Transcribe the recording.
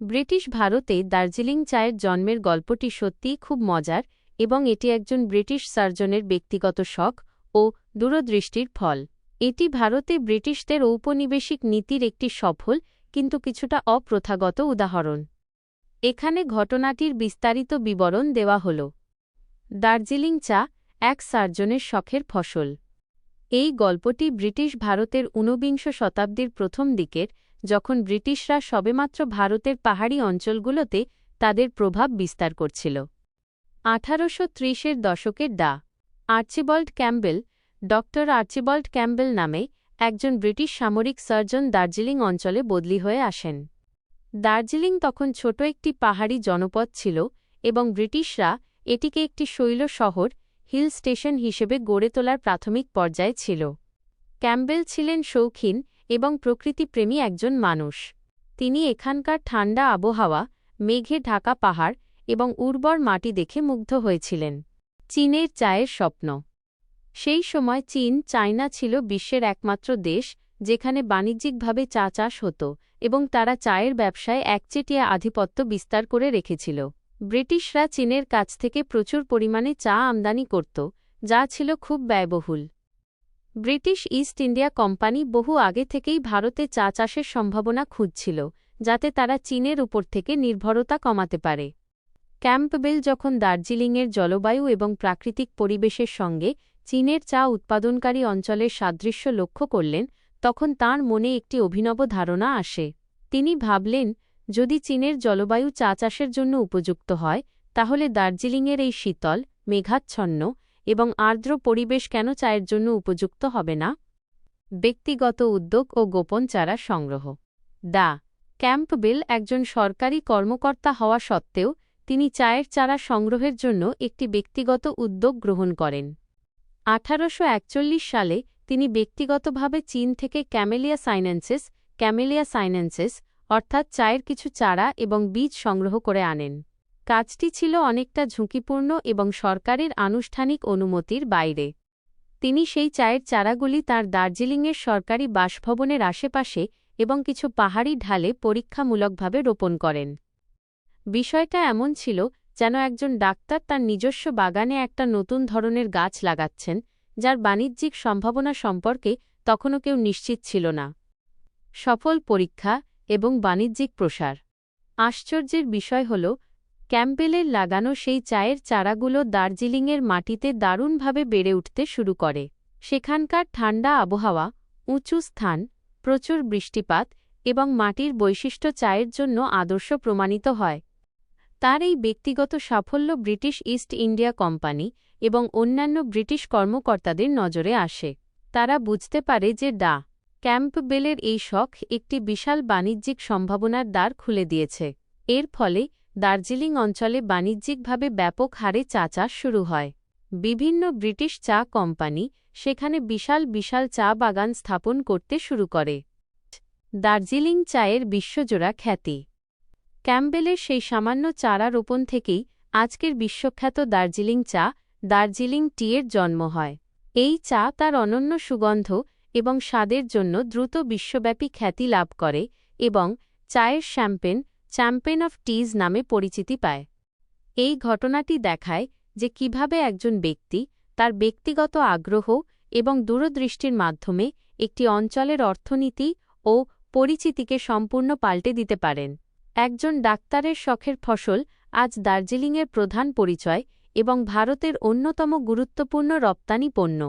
British ভারতে দার্জিলিং চায়ের জন্মের গল্পটি সত্যিই খুব মজার এবং এটি একজন ব্রিটিশ সার্জনের ব্যক্তিগত শখ ও দূরদৃষ্টির ফল। এটি ভারতে ব্রিটিশদের ঔপনিবেশিক নীতির একটি সফল কিন্তু কিছুটা অপ্রথাগত উদাহরণ। এখানে ঘটনাটির বিস্তারিত বিবরণ দেওয়া হল। দার্জিলিং চা এক সার্জনের শখের ফসল। এই গল্পটি ব্রিটিশ ভারতের ঊনবিংশ শতাব্দীর প্রথম দিকের যখন ব্রিটিশরা সবেমাত্র ভারতের পাহাড়ি অঞ্চলগুলোতে তাদের প্রভাব বিস্তার করছিল। আঠারোশো ত্রিশের দশকের ডা। আর্চিবল্ড ক্যাম্বেল ড. আর্চিবল্ড ক্যাম্বেল নামে একজন ব্রিটিশ সামরিক সার্জন দার্জিলিং অঞ্চলে বদলি হয়ে আসেন। দার্জিলিং তখন ছোট একটি পাহাড়ি জনপদ ছিল এবং ব্রিটিশরা এটিকে একটি শৈল শহর, হিল স্টেশন হিসেবে গড়ে তোলার প্রাথমিক পর্যায়ে ছিল। ক্যাম্বেল ছিলেন শৌখিন এবং প্রকৃতিপ্রেমী একজন মানুষ। তিনি এখানকার ঠান্ডা আবহাওয়া, মেঘে ঢাকা পাহাড় এবং উর্বর মাটি দেখে মুগ্ধ হয়েছিলেন। চীনের চায়ের স্বপ্ন। সেই সময় চীন, চায়না ছিল বিশ্বের একমাত্র দেশ, যেখানে বাণিজ্যিকভাবে চা চাষ হতো এবং তারা চায়ের ব্যবসায় একচেটিয়া আধিপত্য বিস্তার করে রেখেছিল। ব্রিটিশরা চীনের কাছ থেকে প্রচুর পরিমাণে চা আমদানি করত, যা ছিল খুব ব্যয়বহুল। ব্রিটিশ ইস্ট ইন্ডিয়া কোম্পানি বহু আগে থেকেই ভারতে চা চাষের সম্ভাবনা খুঁজছিল, যাতে তারা চীনের উপর থেকে নির্ভরতা কমাতে পারে। ক্যাম্পবেল যখন দার্জিলিংয়ের জলবায়ু এবং প্রাকৃতিক পরিবেশের সঙ্গে চীনের চা উৎপাদনকারী অঞ্চলের সাদৃশ্য লক্ষ্য করলেন, তখন তাঁর মনে একটি অভিনব ধারণা আসে। তিনি ভাবলেন, যদি চীনের জলবায়ু চা চাষের জন্য উপযুক্ত হয়, তাহলে দার্জিলিংয়ের এই শীতল, মেঘাচ্ছন্ন এবং আর্দ্র পরিবেশ কেন চায়ের জন্য উপযুক্ত হবে না? ব্যক্তিগত উদ্যোগ ও গোপন চারা সংগ্রহ। দা ক্যাম্পবেল একজন সরকারি কর্মকর্তা হওয়া সত্ত্বেও, তিনি চায়ের চারা সংগ্রহের জন্য একটি ব্যক্তিগত উদ্যোগ গ্রহণ করেন। আঠারোশ একচল্লিশ সালে তিনি ব্যক্তিগতভাবে চীন থেকে ক্যামেলিয়া সাইনেন্সেস ক্যামেলিয়া সাইনেন্সেস অর্থাৎ চায়ের কিছু চারা এবং বীজ সংগ্রহ করে আনেন। কাজটি ছিল অনেকটা ঝুঁকিপূর্ণ এবং সরকারের আনুষ্ঠানিক অনুমতির বাইরে। তিনি সেই চায়ের চারাগুলি তার দার্জিলিংয়ের সরকারি বাসভবনের আশেপাশে এবং কিছু পাহাড়ি ঢালে পরীক্ষামূলকভাবে রোপণ করেন। বিষয়টা এমন ছিল যেন একজন ডাক্তার তার নিজস্ব বাগানে একটা নতুন ধরনের গাছ লাগাচ্ছেন, যার বাণিজ্যিক সম্ভাবনা সম্পর্কে তখনও কেউ নিশ্চিত ছিল না। সফল পরীক্ষা এবং বাণিজ্যিক প্রসার। আশ্চর্যের বিষয় হল ক্যাম্পেলের লাগানো সেই চায়ের চারাগুলো দার্জিলিংয়ের মাটিতে দারুণভাবে বেড়ে উঠতে শুরু করে। সেখানকার ঠান্ডা আবহাওয়া, উঁচু স্থান, প্রচুর বৃষ্টিপাত এবং মাটির বৈশিষ্ট্য চায়ের জন্য আদর্শ প্রমাণিত হয়। তার এই ব্যক্তিগত সাফল্য ব্রিটিশ ইস্ট ইন্ডিয়া কোম্পানি এবং অন্যান্য ব্রিটিশ কর্মকর্তাদের নজরে আসে। তারা বুঝতে পারে যে ডা। ক্যাম্পবেলের এই শখ একটি বিশাল বাণিজ্যিক সম্ভাবনার দ্বার খুলে দিয়েছে। এর ফলে দার্জিলিং অঞ্চলে বাণিজ্যিকভাবে ব্যাপক হারে চা চাষ শুরু হয়। বিভিন্ন ব্রিটিশ চা কোম্পানি সেখানে বিশাল বিশাল চা বাগান স্থাপন করতে শুরু করে। দার্জিলিং চায়ের বিশ্বজোড়া খ্যাতি। ক্যাম্বেলের সেই সামান্য চারা রোপণ থেকেই আজকের বিশ্বখ্যাত দার্জিলিং চা দার্জিলিং টিয়ের জন্ম হয়। এই চা তার অনন্য সুগন্ধ এবং স্বাদের জন্য দ্রুত বিশ্বব্যাপী খ্যাতি লাভ করে এবং চায়ের শ্যাম্পেন চ্যাম্পেন অফ টিজ নামে পরিচিতি পায়। এই ঘটনাটি দেখায় যে কীভাবে একজন ব্যক্তি তার ব্যক্তিগত আগ্রহ এবং দূরদৃষ্টির মাধ্যমে একটি অঞ্চলের অর্থনীতি ও পরিচিতিকে সম্পূর্ণ পাল্টে দিতে পারেন। একজন ডাক্তারের শখের ফসল আজ দার্জিলিংয়ের প্রধান পরিচয় এবং ভারতের অন্যতম গুরুত্বপূর্ণ রপ্তানি পণ্য।